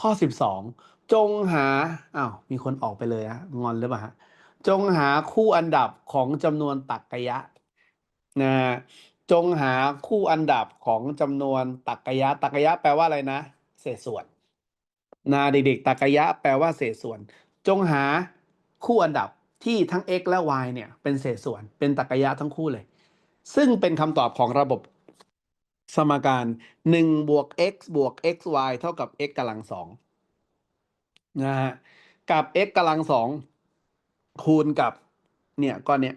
ข้อสิบสองจงหาอ้าวมีคนออกไปเลยฮะงอนหรือเปล่าฮะจงหาคู่อันดับของจำนวนตรรกยะนะจงหาคู่อันดับของจำนวนตรรกยะตรรกยะแปลว่าอะไรนะ เศษส่วนนะเด็กๆตรรกยะแปลว่าเศษส่วน จงหาคู่อันดับที่ทั้ง x และ y เนี่ยเป็นเศษส่วนเป็นตรรกยะทั้งคู่เลย ซึ่งเป็นคำตอบของระบบ สมการ1บวก x บวก xy เท่ากับ x กำลังสองนะฮะกับ x กำลังสองคูณกับ เนี่ยก้อนเนี้ย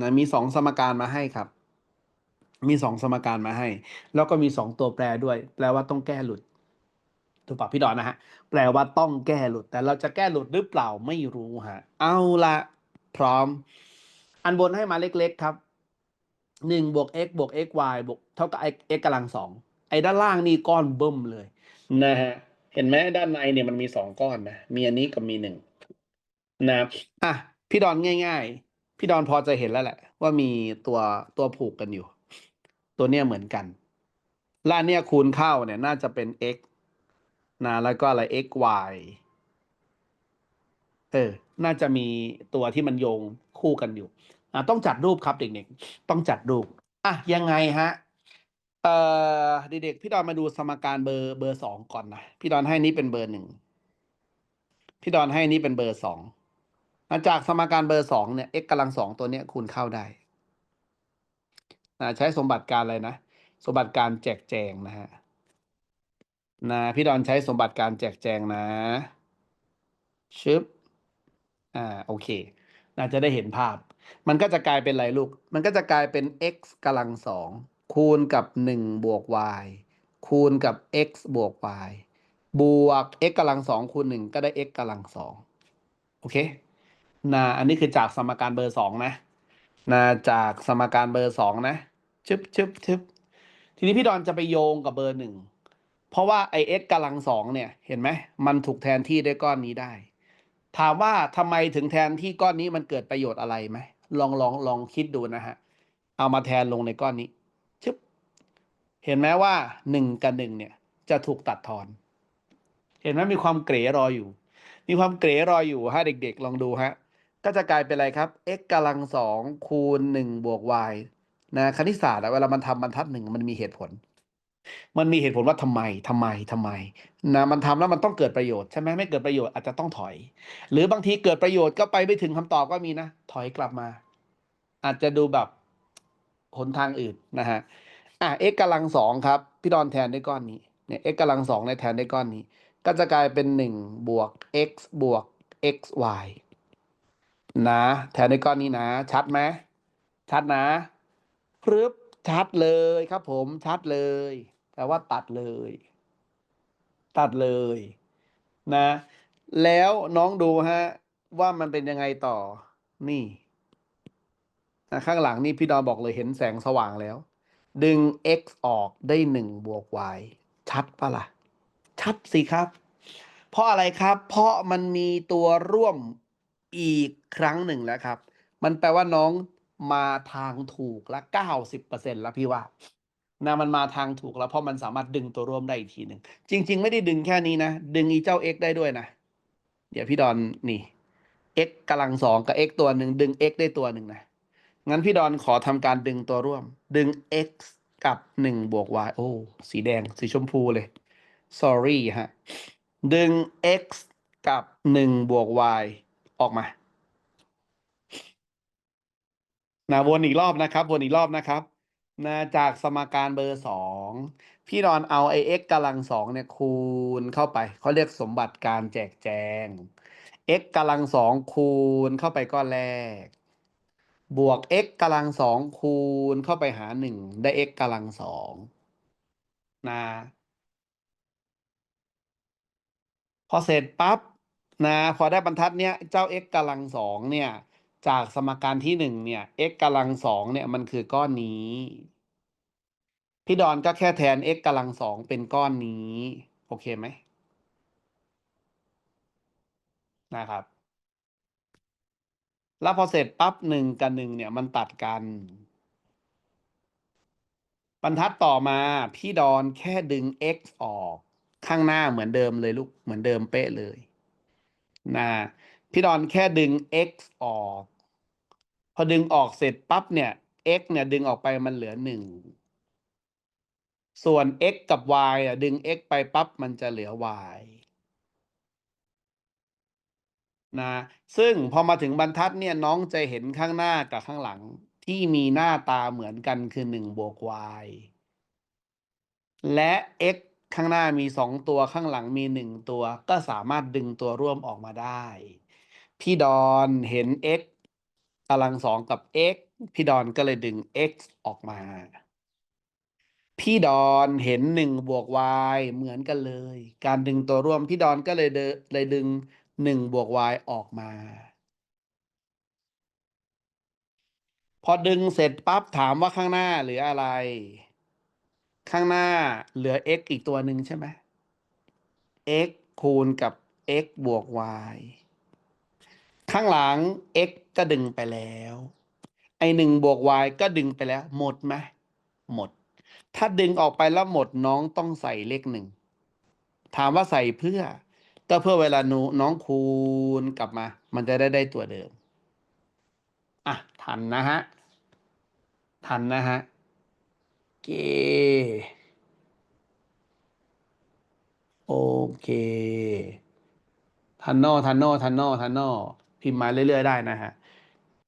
นะมีสองสมการมาให้ครับ มีสองสมการมาให้ แล้วก็มีสองตัวแปรด้วย แปลว่าต้องแก้หลุดถูกปะพี่ดอนนะฮะ แปลว่าต้องแก้หลุด แต่เราจะแก้หลุดหรือเปล่าไม่รู้ฮะ เอาละพร้อม อันบนให้มาเล็ก ๆ ครับ หนึ่งบวก x บวก x y บวกเท่ากับ x x กำลังสองไอ้ด้านล่างนี่ก้อนเบิ่มเลย นะฮะ เห็นไหมด้านในเนี่ยมันมีสองก้อนนะ มีอันนี้กับมีหนึ่งนะอะ พี่ดอนง่าย ๆ พี่ดอนพอจะเห็นแล้วแหละ ว่ามีตัวตัวผูกกันอยู่ ตัวเนี้ยเหมือนกันล่านเนี่ยคูณเข้าเนี่ยน่าจะเป็น x นะแล้วก็อะไร x y เออ น่าจะมีตัวที่มันโยงคู่กันอยู่อะ ต้องจัดรูปครับเด็กๆ ต้องจัดรูปอะยังไงฮะเอ่อเด็กๆพี่ดอนมาดูสมการเบอร์เบอร์สองก่อนนะพี่ดอนให้นี้เป็นเบอร์หนึ่งพี่ดอนให้นี้เป็นเบอร์สองอะจากสมการเบอร์สองเนี่ย x กำลังสองตัวเนี้ยคูณเข้าได้ใช้สมบัติการอะไรนะสมบัติการแจกแจงนะฮะนะพี่ดอนใช้สมบัติการแจกแจงนะชึบอ่าโอเค น่าจะได้เห็นภาพ มันก็จะกลายเป็นอะไรลูก มันก็จะกลายเป็น x กำลังสองคูณกับหนึ่งบวก y คูณกับ x บวก y บวก x กำลังสองคูณหนึ่งก็ได้ x กำลังสองโอเคนะอันนี้คือจากสมการเบอร์สองนะนะจากสมการเบอร์สองนะชึบชึบชึบทีนี้พี่ดอนจะไปโยงกับเบอร์หนึ่งเพราะว่าไอ x กำลังสองเนี่ยเห็นไหมมันถูกแทนที่ด้วยก้อนนี้ได้ ถามว่าทำไมถึงแทนที่ก้อนนี้มันเกิดประโยชน์อะไรไหม ลองลองลองคิดดูนะฮะ เอามาแทนลงในก้อนนี้ชึบเห็นไหมว่าหนึ่งกับหนึ่งเนี่ย จะถูกตัดทอน เห็นไหมมีความเก๋รออยู่ มีความเก๋รออยู่ฮะเด็ก ๆ ลองดูฮะ ก็จะกลายเป็นอะไรครับ x กำลังสองคูณหนึ่งบวก y นะคณิตศาสตร์เวลามันทำบรรทัดหนึ่งมันมีเหตุผล มันมีเหตุผลว่าทำไมทำไมทำไมนะมันทำแล้วมันต้องเกิดประโยชน์ใช่ไหมไม่เกิดประโยชน์อาจจะต้องถอย หรือบางทีเกิดประโยชน์ก็ไปไม่ถึงคำตอบก็มีนะ ถอยกลับมา อาจจะดูแบบหนทางอื่นนะฮะอะ x กำลังสองครับ พี่ดอนแทนด้วยก้อนนี้เนี่ย x กำลังสองในแทนด้วยก้อนนี้ ก็จะกลายเป็นหนึ่งบวก x บวก x y นะแทนด้วยก้อนนี้นะ ชัดไหมชัดนะพรึบชัดเลยครับผมชัดเลยแปลว่าตัดเลย ตัดเลยนะ แล้วน้องดูฮะ ว่ามันเป็นยังไงต่อนี่ ข้างหลังนี่พี่ดอนบอกเลยเห็นแสงสว่างแล้ว ดึง x ออกได้หนึ่งบวก y ชัดปะล่ะ ชัดสิครับ เพราะอะไรครับ เพราะมันมีตัวร่วมอีกครั้งหนึ่งแล้วครับ มันแปลว่าน้องมาทางถูกละเก้าสิบเปอร์เซ็นแล้วพี่ว่านะมันมาทางถูกแล้วเพราะมันสามารถดึงตัวร่วมได้อีกทีหนึ่งจริง ๆ ไม่ได้ดึงแค่นี้นะ ดึงอีเจ้า x ได้ด้วยนะ เดี๋ยวพี่ดอนนี่ x กำลังสองกับ x ตัวหนึ่งดึง x ได้ตัวหนึ่งนะ งั้นพี่ดอนขอทำการดึงตัวร่วม ดึง x กับหนึ่งบวก y โอ้ สีแดง สีชมพูเลย sorry ฮะ ดึง x กับหนึ่งบวก y ออกมานะวนอีกรอบนะครับวนอีกรอบนะครับนะจากสมการเบอร์สองพี่ดอนเอาไอ x กำลังสองเนี่ยคูณเข้าไปเขาเรียกสมบัติการแจกแจง x กำลังสองคูณเข้าไปก้อนแรก บวก x กำลังสองคูณเข้าไปหาหนึ่งได้ x กำลังสองนะพอเสร็จปั๊บนะพอได้บรรทัดเนี้ยเจ้า x กำลังสองเนี่ย จากสมการที่หนึ่งเนี่ย x กำลังสองเนี่ยมันคือก้อนนี้ พี่ดอนก็แค่แทน x กำลังสองเป็นก้อนนี้ โอเคไหมนะครับ แล้วพอเสร็จปั๊บหนึ่งกับหนึ่งเนี่ยมันตัดกัน บรรทัดต่อมาพี่ดอนแค่ดึง x ออกข้างหน้าเหมือนเดิมเลยลูกเหมือนเดิมเป๊ะเลยนะพี่ดอนแค่ดึง x ออก พอดึงออกเสร็จปั๊บเนี่ย x เนี่ยดึงออกไปมันเหลือหนึ่งส่วน x กับ y อะดึง x ไปปั๊บมันจะเหลือ y นะซึ่งพอมาถึงบรรทัดเนี่ยน้องจะเห็นข้างหน้ากับข้างหลังที่มีหน้าตาเหมือนกันคือหนึ่งบวก y และ x ข้างหน้ามีสองตัวข้างหลังมีหนึ่งตัว ก็สามารถดึงตัวร่วมออกมาได้ พี่ดอนเห็น x กำลังสองกับ x พี่ดอนก็เลยดึง x ออกมา พี่ดอนเห็นหนึ่งบวก y เหมือนกันเลย การดึงตัวร่วมพี่ดอนก็เลยเดเลยดึง หนึ่งบวก y ออกมา พอดึงเสร็จปั๊บถามว่าข้างหน้าเหลืออะไร ข้างหน้าเหลือ x อีกตัวหนึ่งใช่ไหม x คูณกับ x บวก y ข้างหลัง x ก็ดึงไปแล้ว ไอหนึ่งบวก y ก็ดึงไปแล้ว หมดไหมหมด ถ้าดึงออกไปแล้วหมดน้องต้องใส่เลขหนึ่ง ถามว่าใส่เพื่อ ก็เพื่อเวลาหนูน้องคูณกลับมา มันจะได้ได้ตัวเดิม อะ ทันนะฮะ ทันนะฮะ เก โอเค ทันโนทันโนทันโนทันโนพิมพ์มาเรื่อย ๆ ได้นะฮะ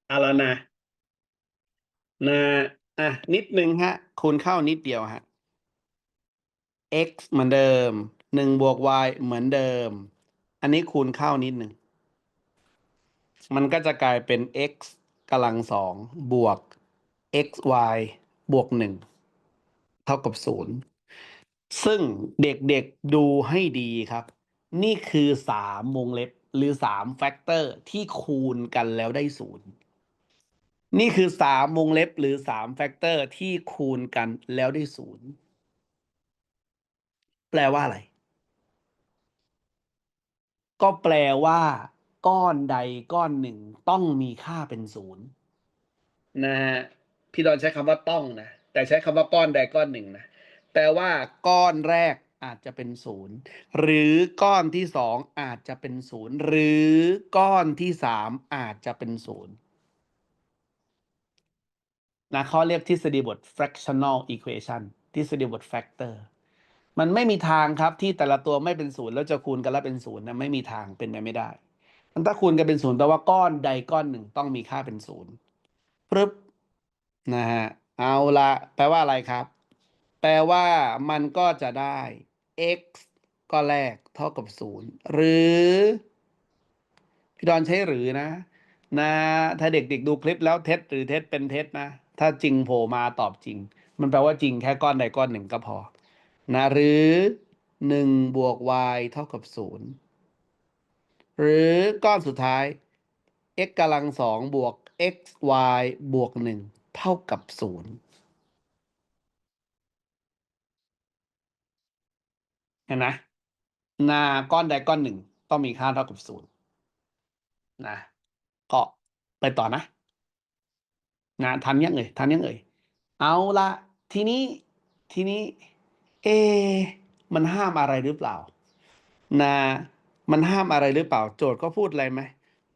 เอาแล้วนะนะอะ นิดนึงฮะ คูณเข้านิดเดียวฮะ x เหมือนเดิม หนึ่งบวก y เหมือนเดิม อันนี้คูณเข้านิดหนึ่ง มันก็จะกลายเป็น x กำลังสองบวก xy บวกหนึ่งเท่ากับศูนย์ซึ่งเด็กๆดูให้ดีครับ นี่คือสามวงเล็บหรือสามแฟกเตอร์ที่คูณกันแล้วได้ศูนย์นี่คือสามวงเล็บหรือสามแฟกเตอร์ที่คูณกันแล้วได้ศูนย์แปลว่าอะไร ก็แปลว่า ก้อนใดก้อนหนึ่งต้องมีค่าเป็นศูนย์นะฮะพี่ดอนใช้คำว่าต้องนะแต่ใช้คำว่าก้อนใดก้อนหนึ่งนะแปลว่า ก้อนแรกอาจจะเป็นศูนย์หรือก้อนที่สองอาจจะเป็นศูนย์หรือก้อนที่สามอาจจะเป็นศูนย์นะเขาเรียกทฤษฎีบท fractional equation ทฤษฎีบท factor มันไม่มีทางครับที่แต่ละตัวไม่เป็นศูนย์แล้วจะคูณกันแล้วเป็นศูนย์นะไม่มีทางเป็นไปไม่ได้มันถ้าคูณกันเป็นศูนย์แปลว่าก้อนใดก้อนหนึ่งต้องมีค่าเป็นศูนย์ปึ๊บนะฮะเอาละแปลว่าอะไรครับ แปลว่ามันก็จะได้ x ก็แรกเท่ากับศูนย์หรือพี่ดอนใช้หรือนะ นะ ถ้าเด็กๆดูคลิปแล้วเท็จหรือเท็จเป็นเท็จนะ ถ้าจริงโผล่มาตอบจริง มันแปลว่าจริงแค่ก้อนใดก้อนหนึ่งก็พอ นะหรือหนึ่งบวก y เท่ากับศูนย์หรือก้อนสุดท้าย x กำลังสองบวก x y บวกหนึ่งเท่ากับศูนย์เห็นไหมนาก้อนใดก้อนหนึ่งต้องมีค่าเท่ากับศูนย์นะ ก็ไปต่อนะนะทันยังเอ่ยทันยังเอ่ยเอาละทีนี้ทีนี้ เอ มันห้ามอะไรหรือเปล่า นะ มันห้ามอะไรหรือเปล่า โจทย์ก็พูดอะไรไหม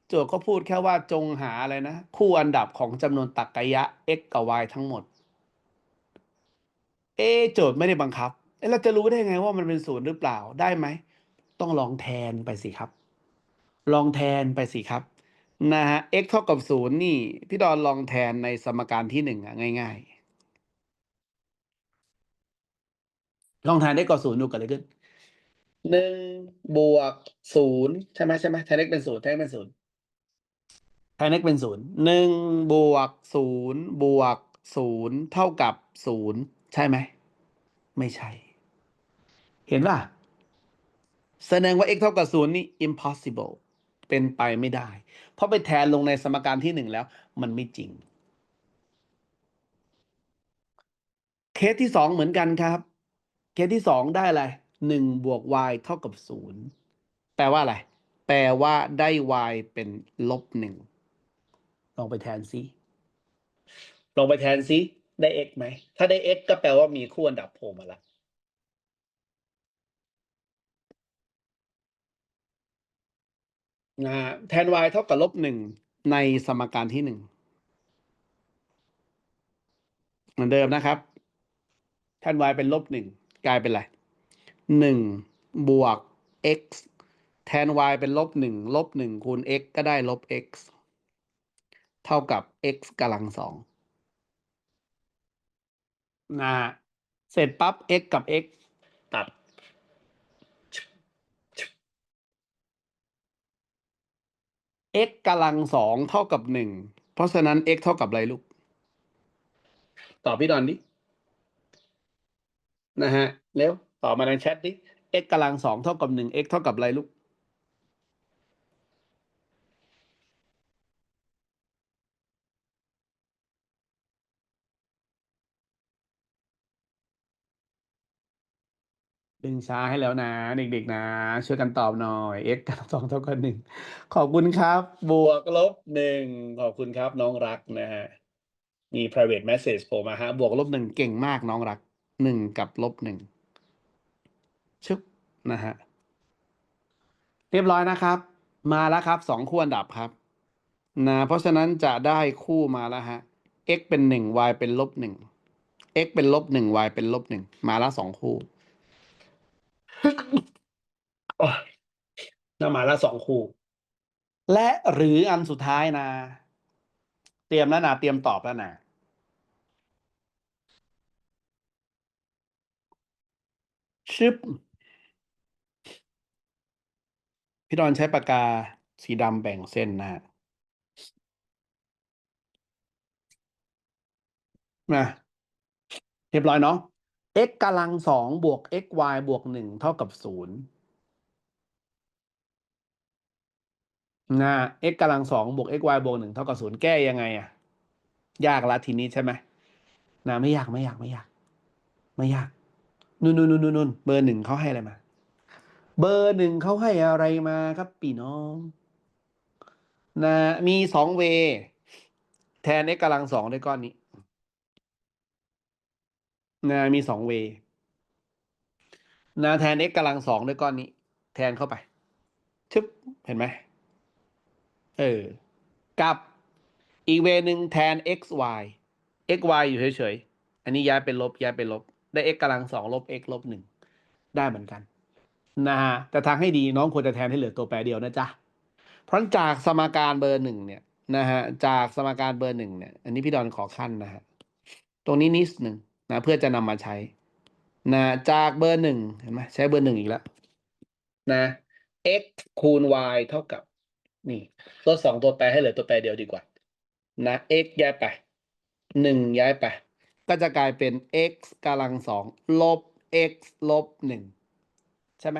โจทย์ก็พูดแค่ว่าจงหาอะไรนะ คู่อันดับของจำนวนตรรกะยะ x กับ y ทั้งหมด เอ โจทย์ไม่ได้บังคับเอเราจะรู้ได้ไงว่ามันเป็นศูนย์หรือเปล่าได้ไหม ต้องลองแทนไปสิครับ ลองแทนไปสิครับนะฮะ x เท่ากับศูนย์นี่ พี่ดอนลองแทนในสมการที่หนึ่งง่าย ๆ ลองแทนได้ก่อศูนย์ดูเกิดอะไรขึ้นหนึ่งบวกศูนย์ใช่ไหมใช่ไหมแทน x เป็นศูนย์แทน x เป็นศูนย์แทน x เป็นศูนย์หนึ่งบวกศูนย์บวกศูนย์เท่ากับศูนย์ใช่ไหม ไม่ใช่ เห็นป่ะ แสดงว่า x เท่ากับศูนย์นี่ impossible เป็นไปไม่ได้ เพราะไปแทนลงในสมการที่หนึ่งแล้ว มันไม่จริง เคสที่สองเหมือนกันครับ เคสที่สองได้อะไรหนึ่งบวก y เท่ากับศูนย์แปลว่าอะไร แปลว่าได้ y เป็นลบหนึ่งลองไปแทนซิลองไปแทนซิได้ x ไหม ถ้าได้ x ก็แปลว่ามีคู่อันดับโผล่มาละนะแทน y เท่ากับลบหนึ่งในสมการที่หนึ่งเหมือนเดิมนะครับ แทน y เป็นลบหนึ่ง กลายเป็นอะไรหนึ่งบวก x แทน y เป็นลบหนึ่งลบหนึ่งคูณ x ก็ได้ลบ x เท่ากับ x กำลังสองนะฮะเสร็จปั๊บ x กับ x ตัด x กำลังสองเท่ากับหนึ่ง เพราะฉะนั้น x เท่ากับอะไรลูก ตอบพี่ดอนดิ นะฮะเร็วต่อมาในแชทดิ x กำลังสองเท่ากับหนึ่ง x เท่ากับอะไรลูก ดึงช้าให้แล้วนะ เด็กๆนะ ช่วยกันตอบหน่อย x กำลังสองเท่ากับหนึ่งขอบคุณครับ บวกลบหนึ่งขอบคุณครับน้องรักนะฮะมี private message โผล่มาฮะ บวกลบหนึ่งเก่งมากน้องรัก หนึ่งกับลบหนึ่งชึบนะฮะเรียบร้อยนะครับ มาแล้วครับสองคู่อันดับครับนะเพราะฉะนั้นจะได้คู่มาแล้วฮะ x เป็นหนึ่ง y เป็นลบหนึ่ง x เป็นลบหนึ่ง y เป็นลบหนึ่งมาแล้วสองคู่น่ามาแล้วสองคู่ และหรืออันสุดท้ายนะ เตรียมแล้วนะเตรียมตอบแล้วนะ ชึบ พี่ดอนใช้ปากกาสีดำแบ่งเส้นนะนะเรียบร้อยเนาะ x กำลังสองบวก x y บวกหนึ่งเท่ากับศูนย์นะ x กำลังสองบวก x y บวกหนึ่งเท่ากับศูนย์แก้ยังไงอะยากละทีนี้ใช่ไหมนะไม่ยากไม่ยากไม่ยาก ไม่ยาก นู่นนู่นนู่นนู่นเบอร์หนึ่งเขาให้อะไรมา เบอร์หนึ่งเขาให้อะไรมาครับปีน้องนะมีสองเว แทน x กำลังสองด้วยก้อนนี้นะมีสองเวนะแทน x กำลังสองด้วยก้อนนี้ แทนเข้าไปชึบเห็นไหมเออ กับอีกเวหนึ่งแทน x y x y อยู่เฉยๆ อันนี้ย้ายเป็นลบย้ายเป็นลบ ได้ x กำลังสองลบ x ลบหนึ่งได้เหมือนกันนะฮะแต่ทางให้ดีน้องควรจะแทนให้เหลือตัวแปรเดียวนะจ๊ะเพราะจากสมการเบอร์หนึ่งเนี่ยนะฮะจากสมการเบอร์หนึ่งเนี่ย อันนี้พี่ดอนขอขั้นนะฮะตรงนี้นิดหนึ่งนะเพื่อจะนำมาใช้นะจากเบอร์หนึ่งเห็นไหมใช้เบอร์หนึ่งอีกแล้วนะ x คูณ y เท่ากับ นี่ลดสองตัวแปรให้เหลือตัวแปรเดียวดีกว่า นะ x ย้ายไปหนึ่งย้ายไป ก็จะกลายเป็น x กำลังสองลบ x ลบหนึ่งใช่ไหม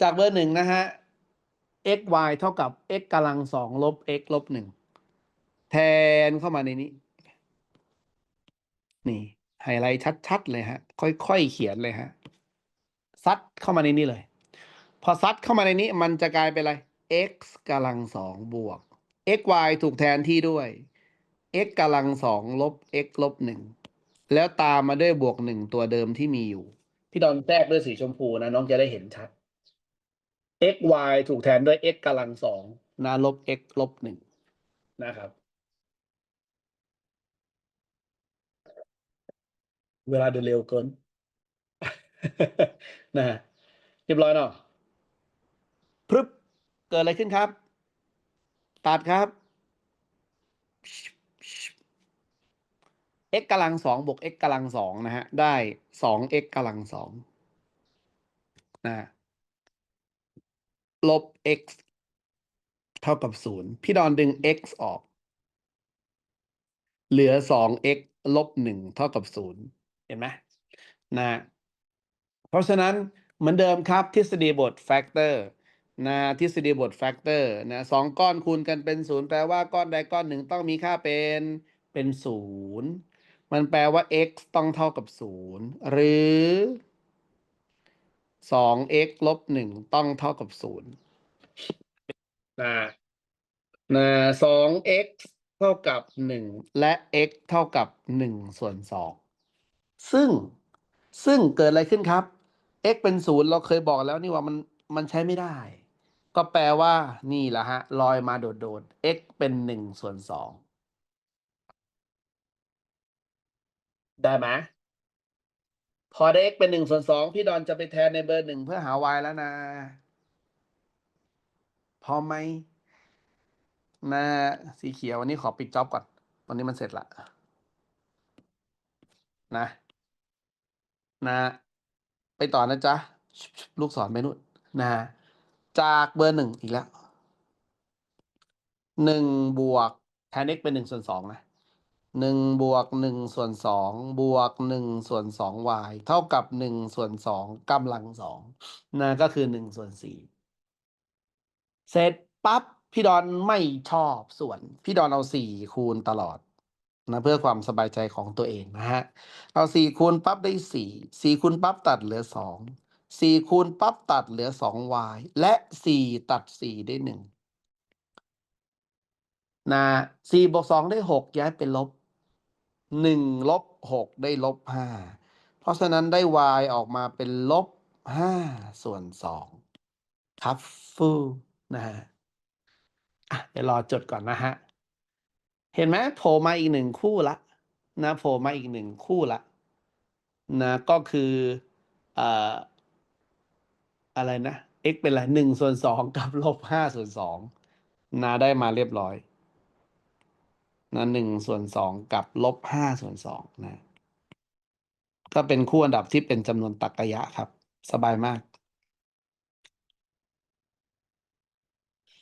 จากเบอร์หนึ่งนะฮะ x y เท่ากับ x กำลังสองลบ x ลบหนึ่งแทนเข้ามาในนี้ นี่ ไฮไลท์ชัด ๆ เลยฮะ ค่อย ๆ เขียนเลยฮะ ซัดเข้ามาในนี้เลย พอซัดเข้ามาในนี้ มันจะกลายเป็นอะไร x กำลังสองบวก x y ถูกแทนที่ด้วย x กำลังสองลบ x ลบหนึ่งแล้วตามมาด้วยบวกหนึ่งตัวเดิมที่มีอยู่ พี่ดอนแทรกด้วยสีชมพูนะน้องจะได้เห็นชัด x y ถูกแทนด้วย x กำลังสองนะลบ x ลบหนึ่งนะครับ เวลาเดินเร็วเกิน นะฮะเรียบร้อยเนาะพรึบเกิดอะไรขึ้นครับ ตัดครับ x กำลังสองบวก x กำลังสองนะฮะ ได้สอง x กำลังสองนะฮะลบ x เท่ากับศูนย์พี่ดอนดึง x ออก เหลือสอง x ลบหนึ่งเท่ากับศูนย์เห็นไหมนะฮะเพราะฉะนั้นเหมือนเดิมครับทฤษฎีบทแฟกเตอร์นะทฤษฎีบทแฟกเตอร์นะสองก้อนคูณกันเป็นศูนย์แปลว่าก้อนใดก้อนหนึ่งต้องมีค่าเป็นเป็นศูนย์ มันแปลว่า x ต้องเท่ากับ 0 หรือ 2x ลบ 1 ต้องเท่ากับ 0 นะนะสอง x เท่ากับ 1 และ x เท่ากับ 1 ส่วน 2 ซึ่งซึ่งเกิดอะไรขึ้นครับ x เป็น 0 เราเคยบอกแล้วนี่ว่ามันมันใช้ไม่ได้ ก็แปลว่านี่แหละฮะลอยมาโดดๆ x เป็น 1 ส่วน 2 ได้ไหมพอได้ x เป็นหนึ่งส่วนสองพี่ดอนจะไปแทนในเบอร์หนึ่งเพื่อหา y แล้วนะ พอไหมนะสีเขียววันนี้ขอปิดจ็อบก่อน วันนี้มันเสร็จละนะ นะ ไปต่อนะจ๊ะ ลูกศรไปนู่นนะ จากเบอร์หนึ่งอีกแล้วหนึ่งบวกแทน x เป็นหนึ่งส่วนสองนะ หนึ่งบวกหนึ่งส่วนสองบวกหนึ่งส่วนสอง y เท่ากับหนึ่งส่วนสองกำลังสองนะก็คือหนึ่งส่วนสี่เสร็จปั๊บพี่ดอนไม่ชอบส่วน พี่ดอนเอาสี่คูณตลอดนะเพื่อความสบายใจของตัวเองนะฮะเอาสี่คูณปั๊บได้สี่สี่คูณปั๊บตัดเหลือสองสี่คูณปั๊บตัดเหลือสอง y และสี่ตัดสี่ได้หนึ่งนะสี่บวกสองได้หกย้ายเป็นลบ หนึ่งลบหกได้ลบห้าเพราะฉะนั้นได้ y ออกมาเป็นลบห้าส่วนสองครับฟูนะฮะอะเดี๋ยวรอจดก่อนนะฮะ เห็นไหมโผล่มาอีกหนึ่งคู่ละนะโผล่มาอีกหนึ่งคู่ละนะก็คืออ่ออะไรนะ x เป็นอะไรหนึ่งส่วนสองกับลบห้าส่วนสองนะได้มาเรียบร้อย นะหนึ่งส่วนสองกับลบห้าส่วนสองนะ ก็เป็นคู่อันดับที่เป็นจำนวนตรรกะครับ สบายมาก